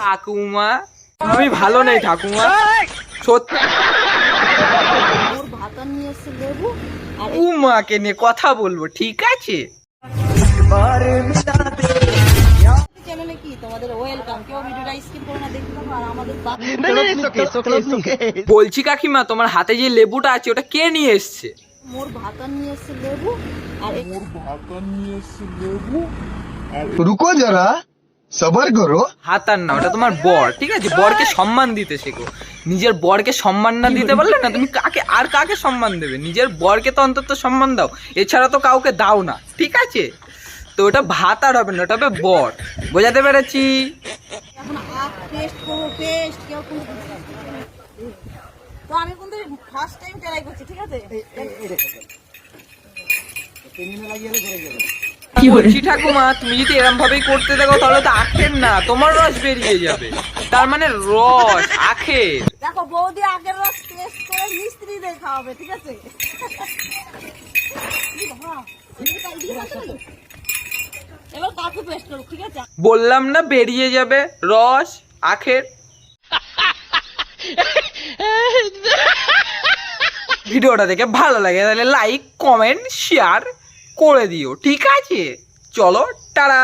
ঠাকুমা? আমি ভালো নেই ঠাকুমা। সত্যি। উমাকে নিয়ে কথা বলব ঠিক আছে? বলছি কাকিমা তোমার হাতে যে লেবুটা আছে ওটা কে নিয়ে এসছে? নিয়ে এসছে লেবু রুকো যারা সবার করো। হাতার না ওটা তোমার বর ঠিক আছে? বরকে সম্মান দিতে শেখো। নিজের বরকে সম্মান না দিতে পারলে না তুমি কাকে আর কাকে সম্মান দেবে? নিজের বরকে তো অন্তত সম্মান দাও। এছাড়া তো কাউকে দাও না ঠিক আছে? তো ওটা ভাত আর হবে না ওটা হবে বর। বোঝাতে পেরেছি? ফার্স্ট টাইম ট্রাই করছি ঠিক আছে? বলছি ঠাকুমা তুমি যদি এরম ভাবেই করতে থাকো তাহলে তো আখের না তোমার রস বেরিয়ে যাবে। তার মানে রস আখের। দেখো বৌদি আগের রস টেস্ট করে খাওয়াবে ঠিক আছে। এবার কাকু পেস্ট করো ঠিক আছে? বললাম না বেরিয়ে যাবে রস আখের। ভিডিওটা দেখে ভালো লাগে তাহলে লাইক কমেন্ট শেয়ার করে দিও ঠিক আছে? চলো টাটা!